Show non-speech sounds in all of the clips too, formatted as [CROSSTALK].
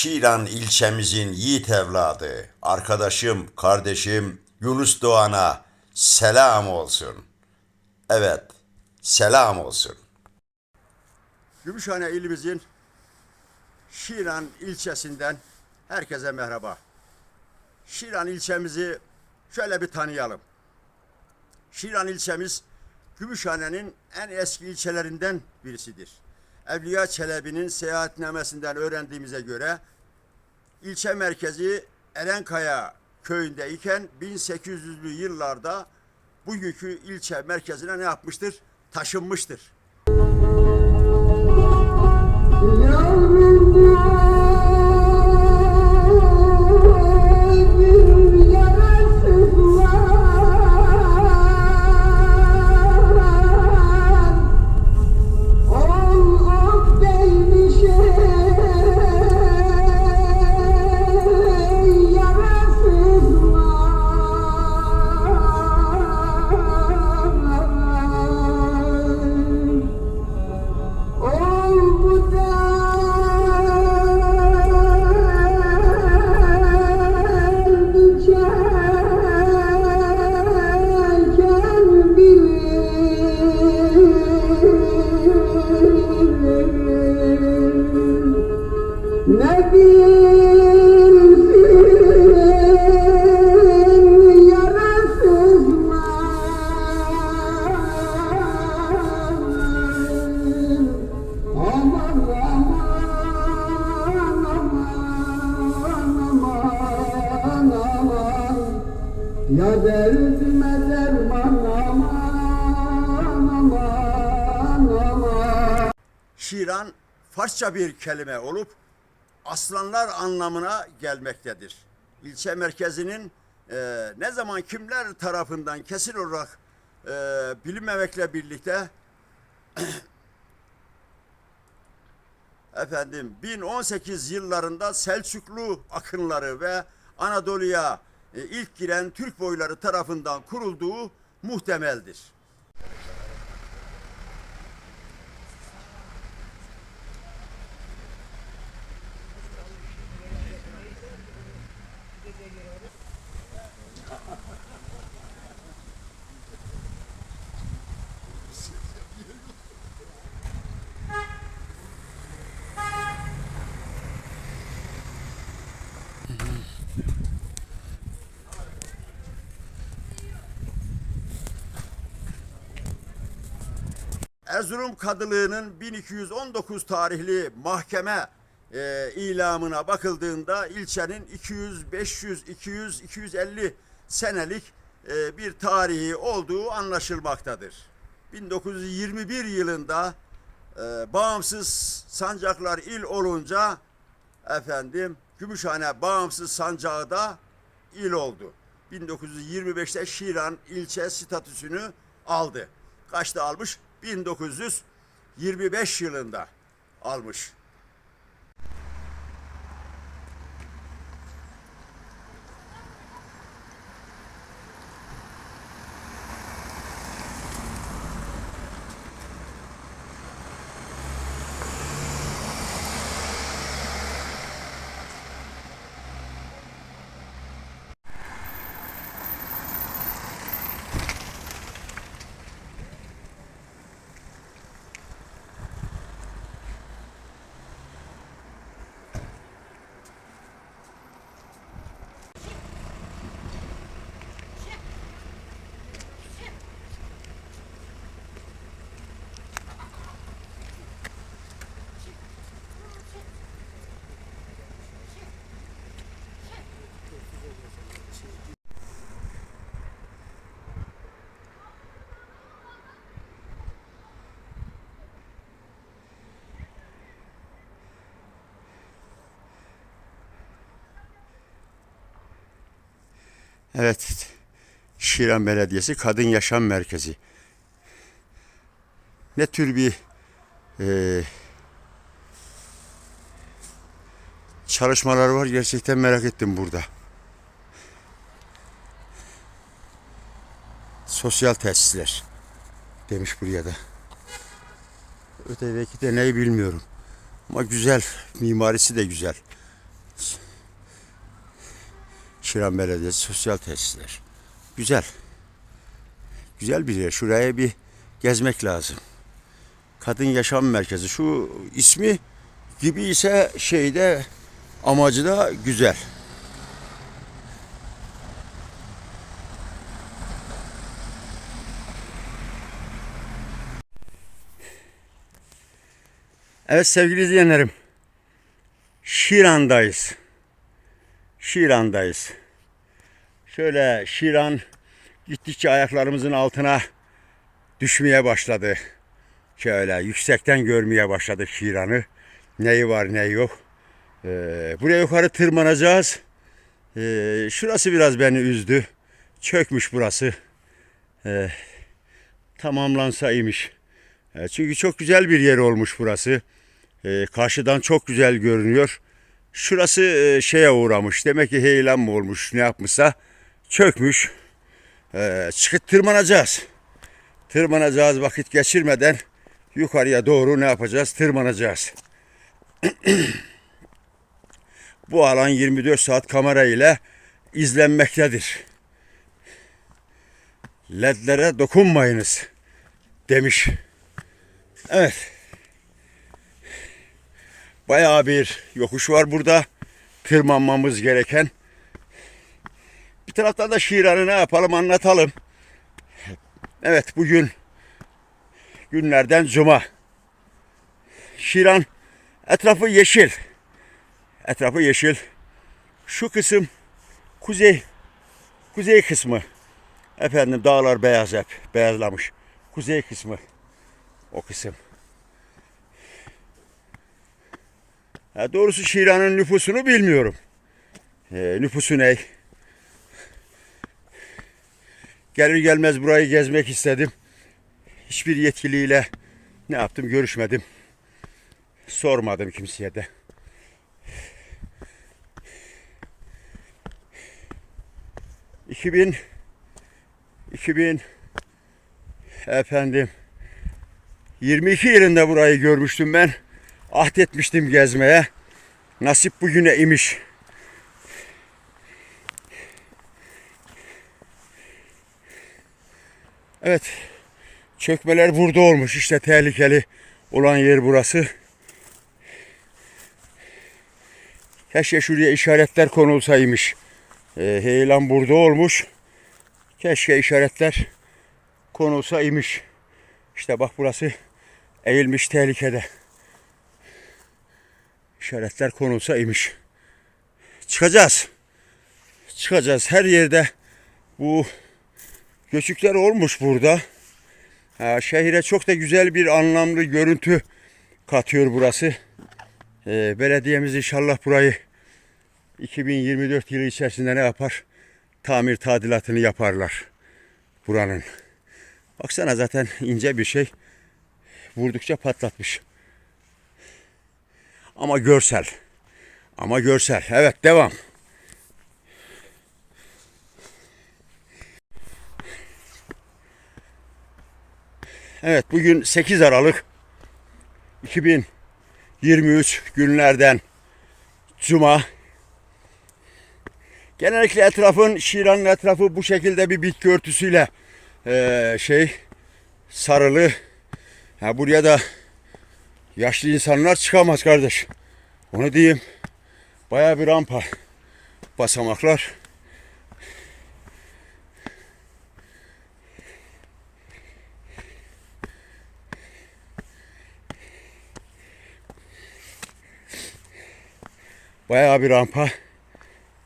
Şiran ilçemizin yiğit evladı, arkadaşım, kardeşim Yunus Doğan'a selam olsun. Evet, selam olsun. Gümüşhane ilimizin Şiran ilçesinden herkese merhaba. Şiran ilçemizi şöyle bir tanıyalım. Şiran ilçemiz Gümüşhane'nin en eski ilçelerinden birisidir. Evliya Çelebi'nin seyahatnamesinden öğrendiğimize göre ilçe merkezi Erenkaya köyündeyken 1800'lü yıllarda bugünkü ilçe merkezine ne yapmıştır? Taşınmıştır. Yavrum Şiran Farsça bir kelime olup aslanlar anlamına gelmektedir. İlçe merkezinin e, ne zaman kimler tarafından kesin olarak e, bilinmemekle birlikte [COUGHS] efendim 1018 yıllarında Selçuklu akınları ve Anadolu'ya e, ilk giren Türk boyları tarafından kurulduğu muhtemeldir. Erzurum Kadılığı'nın 1219 tarihli mahkeme e, ilamına bakıldığında ilçenin 200, 500, 200, 250 senelik e, bir tarihi olduğu anlaşılmaktadır. 1921 yılında e, bağımsız sancaklar il olunca efendim Gümüşhane bağımsız sancağı da il oldu. 1925'te Şiran ilçe statüsünü aldı. Kaçta almış? 1925 yılında almış. Evet, Şiran Belediyesi Kadın Yaşam Merkezi. Ne tür bir e, çalışmalar var gerçekten merak ettim burada. Sosyal tesisler demiş buraya da. Ötedeki de neyi bilmiyorum. Ama güzel, mimarisi de güzel. Şiran Belediyesi sosyal tesisler. Güzel. Güzel bir yer. Şuraya bir gezmek lazım. Kadın Yaşam Merkezi. Şu ismi gibi ise şeyde amacı da güzel. Evet sevgili izleyenlerim. Şiran'dayız. Şiran'dayız. Şöyle Şiran gittikçe ayaklarımızın altına düşmeye başladı. Şöyle yüksekten görmeye başladık Şiran'ı. Neyi var neyi yok. Ee, buraya yukarı tırmanacağız. Ee, şurası biraz beni üzdü. Çökmüş burası. Ee, tamamlansa iyiymiş. Ee, çünkü çok güzel bir yer olmuş burası. Ee, karşıdan çok güzel görünüyor. Şurası e, şeye uğramış. Demek ki heyelan mı olmuş ne yapmışsa çökmüş. Ee, çıkıp tırmanacağız. Tırmanacağız vakit geçirmeden yukarıya doğru ne yapacağız? Tırmanacağız. [CLEARS THROAT] Bu alan 24 saat kamera ile izlenmektedir. Ledlere dokunmayınız demiş. Evet. Bayağı bir yokuş var burada. Tırmanmamız gereken. Bir taraftan da Şiran'ı ne yapalım anlatalım. Evet bugün günlerden cuma. Şiran etrafı yeşil. Etrafı yeşil. Şu kısım kuzey kuzey kısmı. Efendim dağlar beyaz hep beyazlamış. Kuzey kısmı o kısım. Ha, doğrusu Şiran'ın nüfusunu bilmiyorum. Ee, nüfusu ne? Gelir gelmez burayı gezmek istedim. Hiçbir yetkiliyle ne yaptım görüşmedim. Sormadım kimseye de. İki bin, iki bin, efendim, 22 yılında burayı görmüştüm ben. Ahdetmiştim gezmeye. Nasip bugüne imiş. Evet. Çökmeler burada olmuş. İşte tehlikeli olan yer burası. Keşke şuraya işaretler konulsaymış. E, heyelan burada olmuş. Keşke işaretler konulsaymış. İşte bak burası eğilmiş tehlikede. İşaretler konulsa imiş. Çıkacağız. Çıkacağız. Her yerde bu göçükler olmuş burada. Ha, şehire çok da güzel bir anlamlı görüntü katıyor burası. Ee, belediyemiz inşallah burayı 2024 yılı içerisinde ne yapar? Tamir tadilatını yaparlar buranın. Baksana zaten ince bir şey. Vurdukça patlatmış. Ama görsel. Ama görsel. Evet devam. Evet bugün 8 Aralık 2023 günlerden Cuma. Genellikle etrafın Şiran'ın etrafı bu şekilde bir bitki örtüsüyle eee, şey sarılı. Ha, buraya da yaşlı insanlar çıkamaz kardeş. Onu diyeyim. Bayağı bir rampa. Basamaklar. Bayağı bir rampa.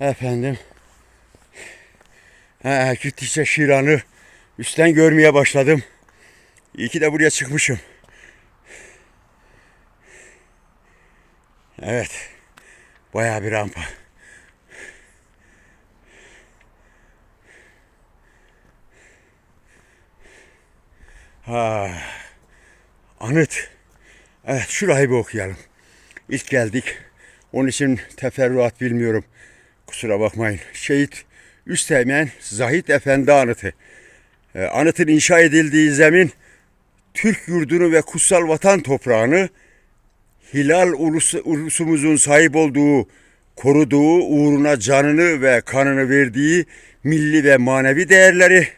Efendim. Ha, gittikçe Şiran'ı üstten görmeye başladım. İyi ki de buraya çıkmışım. Evet. Bayağı bir rampa. Ha. Anıt. Evet şurayı bir okuyalım. İlk geldik. Onun için teferruat bilmiyorum. Kusura bakmayın. Şehit Üsteğmen Zahit Efendi anıtı. Ee, anıtın inşa edildiği zemin Türk yurdunu ve kutsal vatan toprağını Hilal ulusu, ulusumuzun sahip olduğu koruduğu, uğruna canını ve kanını verdiği milli ve manevi değerleri,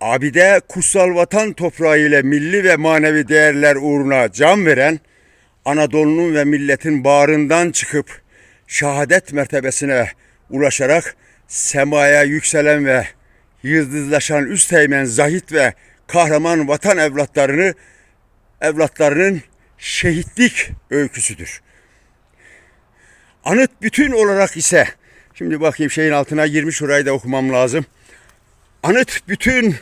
abide kutsal vatan toprağı ile milli ve manevi değerler uğruna can veren, Anadolu'nun ve milletin bağrından çıkıp şehadet mertebesine ulaşarak semaya yükselen ve yıldızlaşan üsteğmen zahit ve kahraman vatan evlatlarını evlatlarının şehitlik öyküsüdür. Anıt bütün olarak ise şimdi bakayım şeyin altına girmiş orayı da okumam lazım. Anıt bütün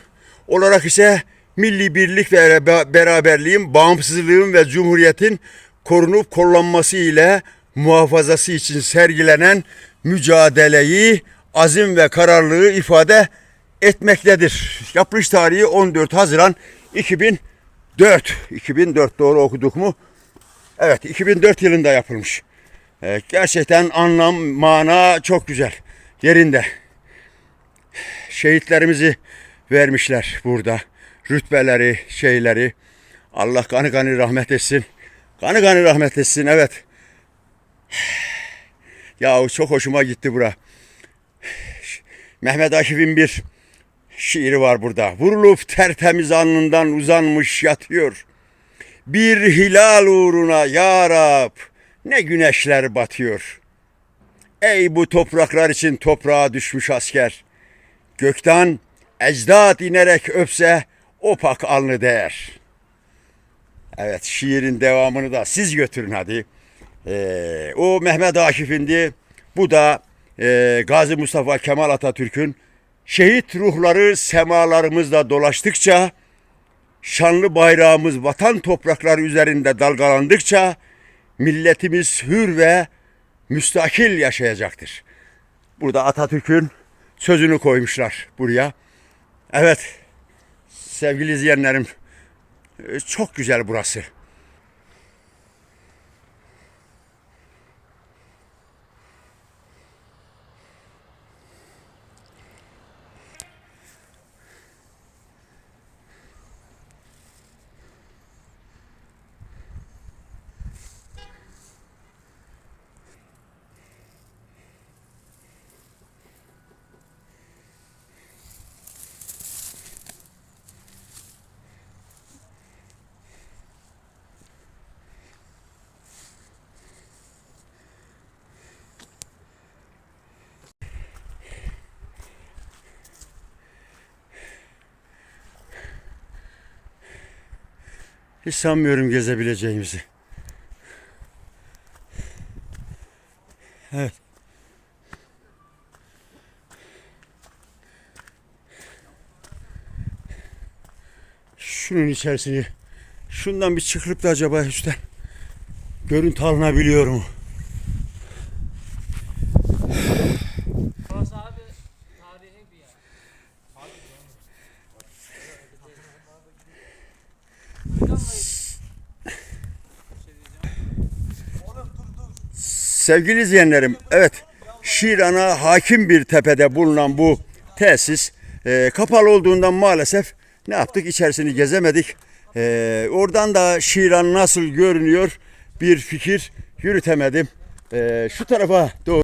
olarak ise milli birlik ve be- beraberliğin, bağımsızlığın ve cumhuriyetin korunup kollanması ile muhafazası için sergilenen mücadeleyi, azim ve kararlılığı ifade etmektedir. Yapılış tarihi 14 Haziran 2004. 2004 doğru okuduk mu? Evet 2004 yılında yapılmış. Evet, gerçekten anlam, mana çok güzel. Yerinde şehitlerimizi vermişler burada. Rütbeleri, şeyleri. Allah kanı kanı rahmet etsin. Kanı kanı rahmet etsin evet. [SIGHS] Ya çok hoşuma gitti bura. [SIGHS] Mehmet Akif'in bir şiiri var burada. Vurulup tertemiz alnından uzanmış yatıyor. Bir hilal uğruna ya Rab ne güneşler batıyor. Ey bu topraklar için toprağa düşmüş asker. Gökten ecdat inerek öpse opak alnı değer. Evet şiirin devamını da siz götürün hadi. Ee, o Mehmet Akif'indi. Bu da e, Gazi Mustafa Kemal Atatürk'ün şehit ruhları semalarımızda dolaştıkça şanlı bayrağımız vatan toprakları üzerinde dalgalandıkça milletimiz hür ve müstakil yaşayacaktır. Burada Atatürk'ün sözünü koymuşlar buraya. Evet sevgili izleyenlerim çok güzel burası. Hiç sanmıyorum gezebileceğimizi. Evet. Şunun içerisini şundan bir çıkılıp da acaba üstten görüntü alınabiliyor mu? Burası abi tarihi bir yer. Sevgili izleyenlerim, evet Şiran'a hakim bir tepede bulunan bu tesis e, kapalı olduğundan maalesef ne yaptık? İçerisini gezemedik. E, oradan da Şiran nasıl görünüyor bir fikir yürütemedim. E, şu tarafa doğru